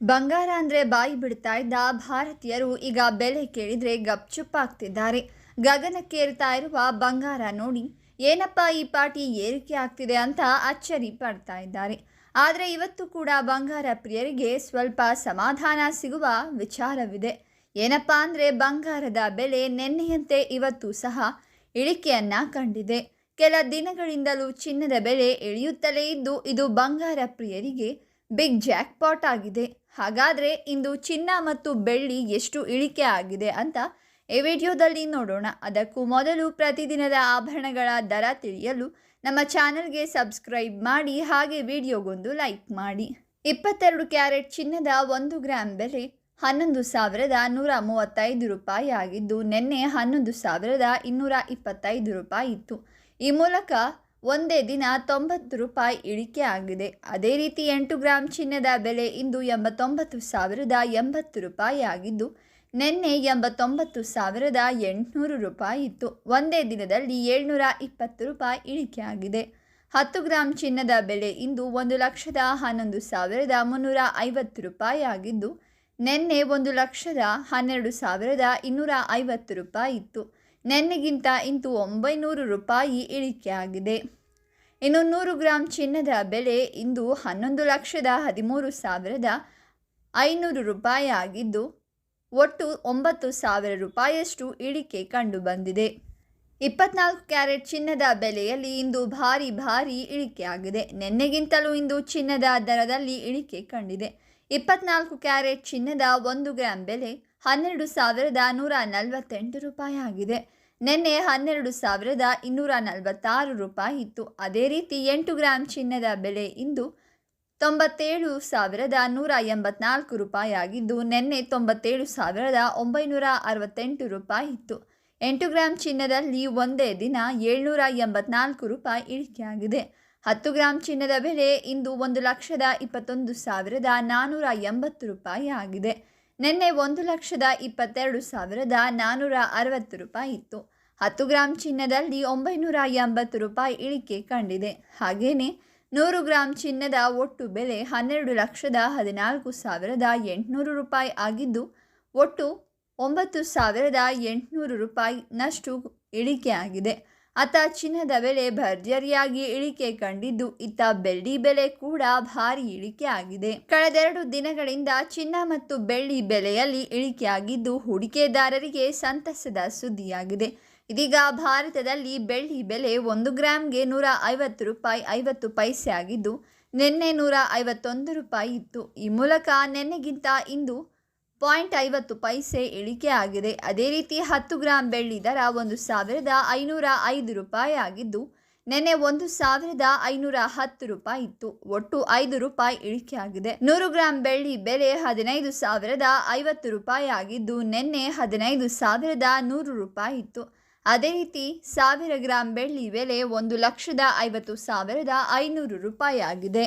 ಬಂಗಾರ ಅಂದರೆ ಬಾಯಿ ಬಿಡ್ತಾ ಇದ್ದ ಭಾರತೀಯರು ಈಗ ಬೆಲೆ ಕೇಳಿದರೆ ಗಪ್ಚುಪ್ಪಾಗ್ತಿದ್ದಾರೆ. ಗಗನಕ್ಕೇರ್ತಾ ಇರುವ ಬಂಗಾರ ನೋಡಿ, ಏನಪ್ಪ ಈ ಪಾಟಿ ಏರಿಕೆ ಆಗ್ತಿದೆ ಅಂತ ಅಚ್ಚರಿ ಪಡ್ತಾ ಇದ್ದಾರೆ. ಆದರೆ ಇವತ್ತು ಕೂಡ ಬಂಗಾರ ಪ್ರಿಯರಿಗೆ ಸ್ವಲ್ಪ ಸಮಾಧಾನ ಸಿಗುವ ವಿಚಾರವಿದೆ. ಏನಪ್ಪ ಅಂದರೆ ಬಂಗಾರದ ಬೆಲೆ ನಿನ್ನೆಯಂತೆ ಇವತ್ತು ಸಹ ಇಳಿಕೆಯನ್ನು ಕಂಡಿದೆ. ಕೆಲ ದಿನಗಳಿಂದಲೂ ಚಿನ್ನದ ಬೆಲೆ ಇಳಿಯುತ್ತಲೇ ಇದ್ದು, ಇದು ಬಂಗಾರ ಪ್ರಿಯರಿಗೆ ಬಿಗ್ ಜಾಕ್ ಪಾಟ್ ಆಗಿದೆ. ಹಾಗಾದರೆ ಇಂದು ಚಿನ್ನ ಮತ್ತು ಬೆಳ್ಳಿ ಎಷ್ಟು ಇಳಿಕೆ ಆಗಿದೆ ಅಂತ ಈ ವಿಡಿಯೋದಲ್ಲಿ ನೋಡೋಣ. ಅದಕ್ಕೂ ಮೊದಲು ಪ್ರತಿದಿನದ ಆಭರಣಗಳ ದರ ತಿಳಿಯಲು ನಮ್ಮ ಚಾನಲ್ಗೆ ಸಬ್ಸ್ಕ್ರೈಬ್ ಮಾಡಿ, ಹಾಗೆ ವಿಡಿಯೋಗೊಂದು ಲೈಕ್ ಮಾಡಿ. ಇಪ್ಪತ್ತೆರಡು ಕ್ಯಾರೆಟ್ ಚಿನ್ನದ ಒಂದು ಗ್ರಾಮ್ ಬೆಲೆ ಹನ್ನೊಂದು ಸಾವಿರದ ನೂರ ಮೂವತ್ತೈದು ರೂಪಾಯಿ ಆಗಿದ್ದು, ನಿನ್ನೆ ಹನ್ನೊಂದು ಸಾವಿರದ ಇನ್ನೂರ ಇಪ್ಪತ್ತೈದು ರೂಪಾಯಿ ಇತ್ತು. ಈ ಮೂಲಕ ಒಂದೇ ದಿನ ತೊಂಬತ್ತು ರೂಪಾಯಿ ಇಳಿಕೆ ಆಗಿದೆ. ಅದೇ ರೀತಿ ಎಂಟು ಗ್ರಾಮ್ ಚಿನ್ನದ ಬೆಲೆ ಇಂದು ಎಂಬತ್ತೊಂಬತ್ತು ಸಾವಿರದ ಎಂಬತ್ತು ರೂಪಾಯಿ ಆಗಿದ್ದು, ನಿನ್ನೆ ಎಂಬತ್ತೊಂಬತ್ತು ಸಾವಿರದ ಎಂಟುನೂರು ರೂಪಾಯಿ ಇತ್ತು. ಒಂದೇ ದಿನದಲ್ಲಿ ಏಳ್ನೂರ ಇಪ್ಪತ್ತು ರೂಪಾಯಿ ಇಳಿಕೆ ಆಗಿದೆ. ಹತ್ತು ಗ್ರಾಮ್ ಚಿನ್ನದ ಬೆಲೆ ಇಂದು ಒಂದು ಲಕ್ಷದ ಹನ್ನೊಂದು ಸಾವಿರದ ಮುನ್ನೂರ ಐವತ್ತು ರೂಪಾಯಿ ಆಗಿದ್ದು, ನಿನ್ನೆ ಒಂದು ಲಕ್ಷದ ಹನ್ನೆರಡು ಸಾವಿರದ ಇನ್ನೂರ ಐವತ್ತು ರೂಪಾಯಿ ಇತ್ತು. ನಿನ್ನೆಗಿಂತ ಇಂದು ಒಂಬೈನೂರು ರೂಪಾಯಿ ಇಳಿಕೆಯಾಗಿದೆ. ಇನ್ನು ನೂರು ಗ್ರಾಂ ಚಿನ್ನದ ಬೆಲೆ ಇಂದು ಹನ್ನೊಂದು ಲಕ್ಷದ ಹದಿಮೂರು ಸಾವಿರದ ಐನೂರು ರೂಪಾಯಿ ಆಗಿದ್ದು, ಒಟ್ಟು ಒಂಬತ್ತು ಸಾವಿರ ರೂಪಾಯಿಯಷ್ಟು ಇಳಿಕೆ ಕಂಡುಬಂದಿದೆ ಇಪ್ಪತ್ನಾಲ್ಕು ಕ್ಯಾರೆಟ್ ಚಿನ್ನದ ಬೆಲೆಯಲ್ಲಿ ಇಂದು ಭಾರಿ ಭಾರಿ ಇಳಿಕೆಯಾಗಿದೆ. ನೆನ್ನೆಗಿಂತಲೂ ಇಂದು ಚಿನ್ನದ ದರದಲ್ಲಿ ಇಳಿಕೆ ಕಂಡಿದೆ. ಇಪ್ಪತ್ನಾಲ್ಕು ಕ್ಯಾರೆಟ್ ಚಿನ್ನದ ಒಂದು ಗ್ರಾಂ ಬೆಲೆ ಹನ್ನೆರಡು ಸಾವಿರದ ನೂರ ನಲವತ್ತೆಂಟು ರೂಪಾಯಿ ಆಗಿದೆ ನಿನ್ನೆ ಹನ್ನೆರಡು ಸಾವಿರದ ಇನ್ನೂರ ನಲವತ್ತಾರು ರೂಪಾಯಿ ಇತ್ತು. ಅದೇ ರೀತಿ ಎಂಟು ಗ್ರಾಂ ಚಿನ್ನದ ಬೆಲೆ ಇಂದು ತೊಂಬತ್ತೇಳು ಸಾವಿರದ ನೂರ ಎಂಬತ್ನಾಲ್ಕು ರೂಪಾಯಿ ಆಗಿದ್ದು ನಿನ್ನೆ ತೊಂಬತ್ತೇಳು ಸಾವಿರದ ಒಂಬೈನೂರ ಅರವತ್ತೆಂಟು ರೂಪಾಯಿ ಇತ್ತು. ಎಂಟು ಗ್ರಾಂ ಚಿನ್ನದಲ್ಲಿ ಒಂದೇ ದಿನ ಏಳ್ನೂರ ಎಂಬತ್ನಾಲ್ಕು ರೂಪಾಯಿ ಇಳಿಕೆಯಾಗಿದೆ. ಹತ್ತು ಗ್ರಾಂ ಚಿನ್ನದ ಬೆಲೆ ಇಂದು ಒಂದು ಲಕ್ಷದ ಇಪ್ಪತ್ತೊಂದು ಸಾವಿರದ ನಾನ್ನೂರ ಎಂಬತ್ತು ರೂಪಾಯಿ ಆಗಿದೆ ನಿನ್ನೆ ಒಂದು ಲಕ್ಷದ ಇಪ್ಪತ್ತೆರಡು ಸಾವಿರದ ನಾನ್ನೂರ ಅರವತ್ತು ರೂಪಾಯಿ ಇತ್ತು. ಹತ್ತು ಗ್ರಾಂ ಚಿನ್ನದಲ್ಲಿ ಒಂಬೈನೂರ ಎಂಬತ್ತು ರೂಪಾಯಿ ಇಳಿಕೆ ಕಂಡಿದೆ. ಹಾಗೆಯೇ ನೂರು ಗ್ರಾಂ ಚಿನ್ನದ ಒಟ್ಟು ಬೆಲೆ ಹನ್ನೆರಡು ಲಕ್ಷದ ಹದಿನಾಲ್ಕು ಸಾವಿರದ ಎಂಟುನೂರು ರೂಪಾಯಿ ಆಗಿದ್ದು, ಒಟ್ಟು ಒಂಬತ್ತು ಸಾವಿರದ ಎಂಟುನೂರು ರೂಪಾಯಿನಷ್ಟು ಇಳಿಕೆ ಆಗಿದೆ ಅತ್ತ ಚಿನ್ನದ ಬೆಲೆ ಭರ್ಜರಿಯಾಗಿ ಇಳಿಕೆ ಕಂಡಿದ್ದು, ಇತ್ತ ಬೆಳ್ಳಿ ಬೆಲೆ ಕೂಡ ಭಾರಿ ಇಳಿಕೆ ಆಗಿದೆ. ಕಳೆದೆರಡು ದಿನಗಳಿಂದ ಚಿನ್ನ ಮತ್ತು ಬೆಳ್ಳಿ ಬೆಲೆಯಲ್ಲಿ ಇಳಿಕೆಯಾಗಿದ್ದು, ಹೂಡಿಕೆದಾರರಿಗೆ ಸಂತಸದ ಸುದ್ದಿಯಾಗಿದೆ. ಇದೀಗ ಭಾರತದಲ್ಲಿ ಬೆಳ್ಳಿ ಬೆಲೆ ಒಂದು ಗ್ರಾಮ್ಗೆ ನೂರ ಐವತ್ತು ರೂಪಾಯಿ ಐವತ್ತು ಪೈಸೆ ಆಗಿದ್ದು ನಿನ್ನೆ ನೂರ ಐವತ್ತೊಂದು ರೂಪಾಯಿ ಇತ್ತು. ಈ ಮೂಲಕ ನಿನ್ನೆಗಿಂತ ಇಂದು ಪಾಯಿಂಟ್ ಐವತ್ತು ಪೈಸೆ ಇಳಿಕೆ ಆಗಿದೆ. ಅದೇ ರೀತಿ ಹತ್ತು ಗ್ರಾಂ ಬೆಳ್ಳಿ ದರ ಒಂದು ಸಾವಿರದ ಐನೂರ ಐದು ರೂಪಾಯಿ ಆಗಿದ್ದು, ನಿನ್ನೆ ಒಂದು ಸಾವಿರದ ಐನೂರ ಹತ್ತು ರೂಪಾಯಿ ಇತ್ತು. ಒಟ್ಟು ಐದು ರೂಪಾಯಿ ಇಳಿಕೆ ಆಗಿದೆ. ನೂರು ಗ್ರಾಂ ಬೆಳ್ಳಿ ಬೆಲೆ ಹದಿನೈದು ಸಾವಿರದ ಐವತ್ತು ರೂಪಾಯಿ ಆಗಿದ್ದು, ನಿನ್ನೆ ಹದಿನೈದು ಸಾವಿರದ ನೂರು ರೂಪಾಯಿ ಇತ್ತು. ಅದೇ ರೀತಿ ಸಾವಿರ ಗ್ರಾಂ ಬೆಳ್ಳಿ ಬೆಲೆ ಒಂದು ಲಕ್ಷದ ಐವತ್ತು ಸಾವಿರದ ಐನೂರು ರೂಪಾಯಿ ಆಗಿದೆ.